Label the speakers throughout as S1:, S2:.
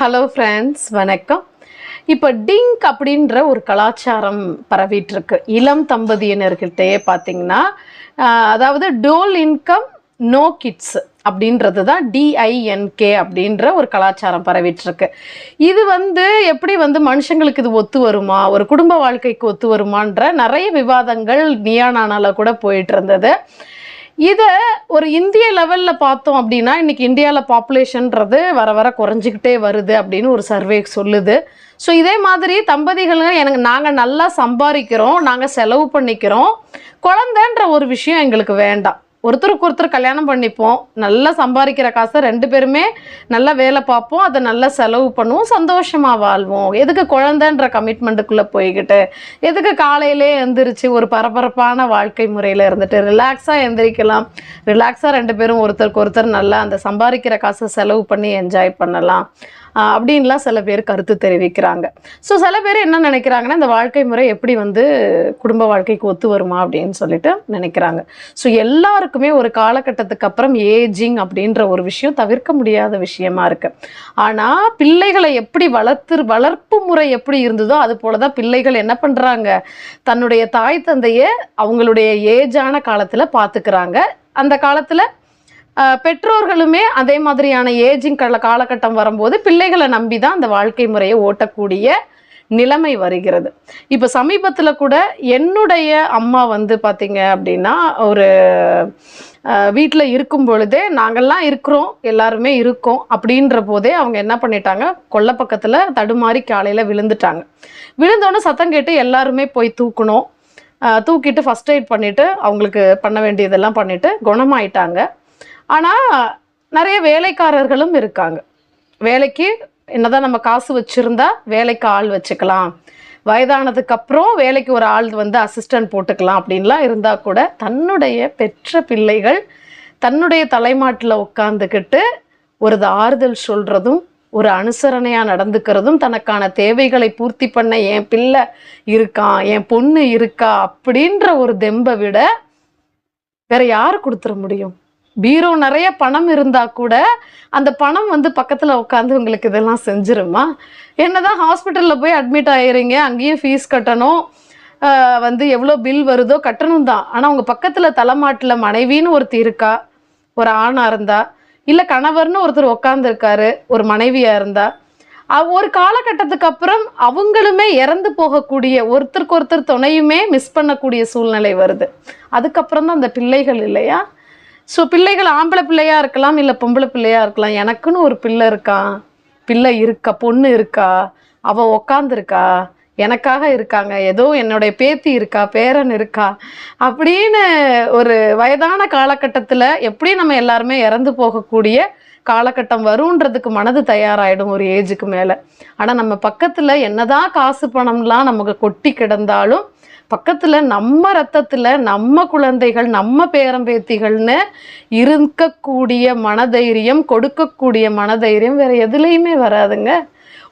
S1: Hello friends வணக்கம். இப்போ டிங்க் அப்படின்ற ஒரு கலாச்சாரம் பரவிட்டுருக்கு. இளம் தம்பதியினர்கிட்டயே பார்த்தீங்கன்னா அதாவது டோல் இன்கம் நோ கிட்ஸ் அப்படின்றது தான் டிஐஎன்கே அப்படின்ற ஒரு கலாச்சாரம் பரவிட்டுருக்கு. இது வந்து எப்படி வந்து மனுஷங்களுக்கு இது ஒத்து வருமா? ஒரு குடும்ப வாழ்க்கைக்கு ஒத்து வருமான்ற நிறைய விவாதங்கள் நியானானால கூட போயிட்டு இருந்தது. இதை ஒரு இந்திய லெவலில் பார்த்தோம் அப்படின்னா இன்றைக்கி இந்தியாவில் பாப்புலேஷன்றது வர வர குறைஞ்சிக்கிட்டே வருது அப்படின்னு ஒரு சர்வே சொல்லுது. ஸோ இதே மாதிரி தம்பதிகள் எனக்கு நாங்கள் நல்லா சம்பாதிக்கிறோம் நாங்கள் செலவு பண்ணிக்கிறோம். குழந்தைன்ற ஒரு விஷயம் எங்களுக்கு வேண்டாம். ஒருத்தருக்கு ஒருத்தர் கல்யாணம் பண்ணிப்போம். நல்லா சம்பாதிக்கிற காசை ரெண்டு பேருமே நல்லா வேலை பார்ப்போம். அதை நல்லா செலவு பண்ணுவோம். சந்தோஷமாக வாழ்வோம். எதுக்கு குழந்தைன்ற கமிட்மெண்ட்டுக்குள்ளே போய்கிட்டு எதுக்கு காலையிலே எந்திரிச்சு ஒரு பரபரப்பான வாழ்க்கை முறையில் இருந்துட்டு ரிலாக்ஸாக எந்திரிக்கலாம். ரிலாக்ஸாக ரெண்டு பேரும் ஒருத்தருக்கு ஒருத்தர் நல்லா அந்த சம்பாதிக்கிற காசை செலவு பண்ணி என்ஜாய் பண்ணலாம். அப்படின்லாம் சில பேர் கருத்து தெரிவிக்கிறாங்க. ஸோ சில பேர் என்ன நினைக்கிறாங்கன்னா இந்த வாழ்க்கை முறை எப்படி வந்து குடும்ப வாழ்க்கைக்கு ஒத்து வருமா அப்படின்னு சொல்லிட்டு நினைக்கிறாங்க. ஸோ எல்லாருக்குமே ஒரு காலகட்டத்துக்கு அப்புறம் ஏஜிங் அப்படின்ற ஒரு விஷயம் தவிர்க்க முடியாத விஷயமா இருக்கு. ஆனால் பிள்ளைகளை எப்படி வளர்த்து வளர்ப்பு முறை எப்படி இருந்ததோ அது போல தான் பிள்ளைகள் என்ன பண்ணுறாங்க தன்னுடைய தாய் தந்தையை அவங்களுடைய ஏஜான காலத்தில் பார்த்துக்கிறாங்க அந்த காலத்தில் பெற்றோர்களுமே அதே மாதிரியான ஏஜிங் கால காலகட்டம் வரும்போது பிள்ளைகளை நம்பி தான் அந்த வாழ்க்கை முறையை ஓட்டக்கூடிய நிலைமை வருகிறது. இப்போ சமீபத்தில் கூட என்னுடைய அம்மா வந்து பார்த்திங்க அப்படின்னா ஒரு வீட்டில் இருக்கும் பொழுதே நாங்கள்லாம் இருக்கிறோம் எல்லாருமே இருக்கோம் அப்படின்ற போதே அவங்க என்ன பண்ணிட்டாங்க கொல்ல பக்கத்தில் தடுமாறி காலையில் விழுந்துட்டாங்க. விழுந்தோன்னே சத்தம் கேட்டு எல்லாருமே போய் தூக்கணும். தூக்கிட்டு ஃபஸ்ட் எய்ட் பண்ணிவிட்டு அவங்களுக்கு பண்ண வேண்டியதெல்லாம் பண்ணிவிட்டு குணமாயிட்டாங்க. ஆனால் நிறைய வேலைக்காரர்களும் இருக்காங்க. வேலைக்கு என்னதான் நம்ம காசு வச்சுருந்தா வேலைக்கு ஆள் வச்சுக்கலாம். வயதானதுக்கு அப்புறம் வேலைக்கு ஒரு ஆள் வந்து அசிஸ்டன்ட் போட்டுக்கலாம் அப்படின்லாம் இருந்தால் கூட தன்னுடைய பெற்ற பிள்ளைகள் தன்னுடைய தலைமாட்டில் உட்காந்துக்கிட்டு ஒரு ஆறுதல் சொல்கிறதும் ஒரு அனுசரணையாக நடந்துக்கிறதும் தனக்கான தேவைகளை பூர்த்தி பண்ண என் பிள்ளை இருக்கான் என் பொண்ணு இருக்கா அப்படின்ற ஒரு தெம்பை விட வேற யார் கொடுத்துட முடியும்? பீரோ நிறைய பணம் இருந்தால் கூட அந்த பணம் வந்து பக்கத்தில் உட்காந்து உங்களுக்கு இதெல்லாம் செஞ்சிருமா? என்னதான் ஹாஸ்பிட்டலில் போய் அட்மிட் ஆகிறீங்க அங்கேயும் ஃபீஸ் கட்டணும் வந்து எவ்வளோ பில் வருதோ கட்டணும் தான். ஆனால் உங்கள் பக்கத்தில் தலைமாட்டில் மனைவின்னு ஒருத்தர் இருக்கா? ஒரு ஆணாக இருந்தா? இல்லை கணவர்னு ஒருத்தர் உட்காந்துருக்காரு ஒரு மனைவியாக இருந்தா? ஒரு காலகட்டத்துக்கு அப்புறம் அவங்களுமே இறந்து போகக்கூடிய ஒருத்தருக்கு ஒருத்தர் துணையுமே மிஸ் பண்ணக்கூடிய சூழ்நிலை வருது. அதுக்கப்புறம் தான் அந்த பிள்ளைகள் இல்லையா? ஸோ பிள்ளைகள் ஆம்பளை பிள்ளையாக இருக்கலாம் இல்லை பொம்பளை பிள்ளையாக இருக்கலாம். எனக்குன்னு ஒரு பிள்ளை இருக்கான் பிள்ளை இருக்கா? பொண்ணு இருக்கா? அவள் உக்காந்துருக்கா? எனக்காக இருக்காங்க. ஏதோ என்னுடைய பேத்தி இருக்கா? பேரன் இருக்கா? அப்படின்னு ஒரு வயதான காலகட்டத்தில் எப்படி நம்ம எல்லாருமே இறந்து போகக்கூடிய காலகட்டம் வருன்றதுக்கு மனது தயாராகிடும் ஒரு ஏஜுக்கு மேலே. ஆனால் நம்ம பக்கத்தில் என்னதான் காசு பணம்லாம் நமக்கு கொட்டி கிடந்தாலும் பக்கத்தில் நம்ம ரத்தத்தில் நம்ம குழந்தைகள் நம்ம பேரம்பேத்திகள்னு இருக்கக்கூடிய மனதைரியம் கொடுக்கக்கூடிய மனதைரியம் வேறு எதுலேயுமே வராதுங்க.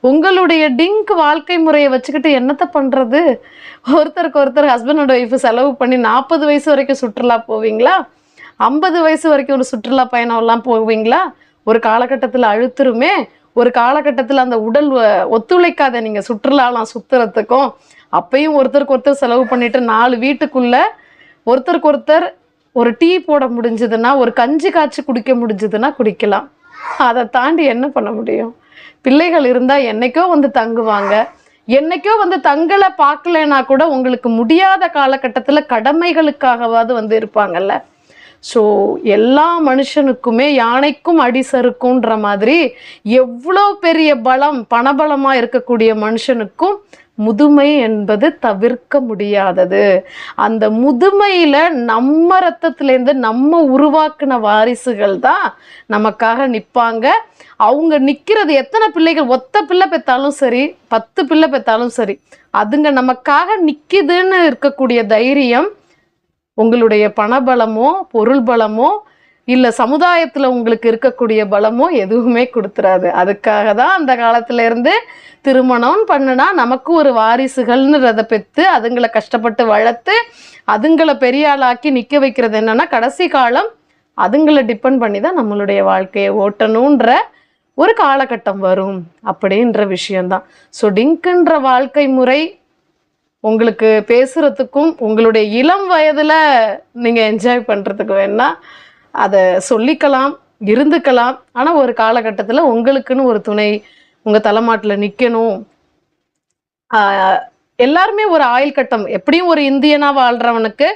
S1: உங்களுடைய டிங்க் வாழ்க்கை முறையை வச்சுக்கிட்டு என்னத்தை பண்ணுறது ஒருத்தருக்கு ஒருத்தர் ஹஸ்பண்ட் அண்ட் ஒய்ஃபு செலவு பண்ணி நாற்பது வயசு வரைக்கும் சுற்றுலா போவீங்களா? ஐம்பது வயசு வரைக்கும் ஒரு சுற்றுலா பயணம்லாம் போவீங்களா? ஒரு காலகட்டத்தில் அழுத்துருமே ஒரு காலகட்டத்தில் அந்த உடல் வ- ஒத்துழைக்காத நீங்கள் சுற்றுலாலாம் சுற்றுறதுக்கும் அப்பையும் ஒருத்தருக்கு ஒருத்தர் செலவு பண்ணிட்டு நாலு வீட்டுக்குள்ள ஒருத்தருக்கு ஒருத்தர் ஒரு டீ போட முடிஞ்சதுன்னா ஒரு கஞ்சி காய்ச்சி குடிக்க முடிஞ்சதுன்னா குடிக்கலாம். அதை தாண்டி என்ன பண்ண முடியும்? பிள்ளைகள் இருந்தால் என்னைக்கோ வந்து தங்குவாங்க. என்னைக்கோ வந்து தங்களை பார்க்கலைன்னா கூட உங்களுக்கு முடியாத காலகட்டத்தில் கடமைகளுக்காகவாவது வந்து இருப்பாங்கல்ல. ஸோ எல்லா மனுஷனுக்குமே யானைக்கும் அடி சறுக்குன்ற மாதிரி எவ்வளோ பெரிய பலம் பணபலமாக இருக்கக்கூடிய மனுஷனுக்கும் முதுமை என்பது தவிர்க்க முடியாதது. அந்த முதுமையில் நம்ம ரத்தத்துலேருந்து நம்ம உருவாக்கின வாரிசுகள் தான் நமக்காக நிற்பாங்க. அவங்க நிற்கிறது எத்தனை பிள்ளைகள் ஒத்த பிள்ளை பெற்றாலும் சரி பத்து பிள்ளை பெற்றாலும் சரி அதுங்க நமக்காக நிற்கிதுன்னு இருக்கக்கூடிய தைரியம் உங்களுடைய பணபலமோ பொருள் பலமோ இல்லை சமுதாயத்தில் உங்களுக்கு இருக்கக்கூடிய பலமோ எதுவுமே கொடுத்துறாது. அதுக்காக தான் அந்த காலத்துலேருந்து திருமணம் பண்ணுனா நமக்கு ஒரு வாரிசுகள்ன்றதை பெற்று அதுங்களை கஷ்டப்பட்டு வளர்த்து அதுங்களை பெரிய ஆளாக்கி நிற்க வைக்கிறது என்னென்னா கடைசி காலம் அதுங்களை டிபெண்ட் பண்ணி தான் நம்மளுடைய வாழ்க்கையை ஓட்டணுன்ற ஒரு காலகட்டம் வரும் அப்படின்ற விஷயந்தான் ஸோ டிங்க்குன்ற வாழ்க்கை முறை உங்களுக்கு பேசுகிறதுக்கும் உங்களுடைய இளம் வயதில் நீங்கள் என்ஜாய் பண்ணுறதுக்கு வேணால் அதை சொல்லிக்கலாம் இருந்துக்கலாம். ஆனால் ஒரு காலகட்டத்தில் உங்களுக்குன்னு ஒரு துணை உங்கள் தலைமாட்டில் நிற்கணும் எல்லாருமே ஒரு ஆயுள் கட்டம். எப்படியும் ஒரு இந்தியனாக வாழ்கிறவனுக்கு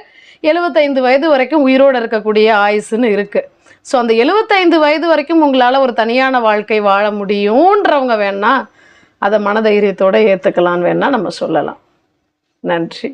S1: எழுபத்தைந்து வயது வரைக்கும் உயிரோடு இருக்கக்கூடிய ஆயுசுன்னு இருக்குது ஸோ அந்த எழுபத்தைந்து வயது வரைக்கும் உங்களால் ஒரு தனியான வாழ்க்கை வாழ முடியுன்றவங்க வேணால் அதை மனதைரியத்தோடு ஏற்றுக்கலான்னு வேணால் நம்ம சொல்லலாம். நன்றி.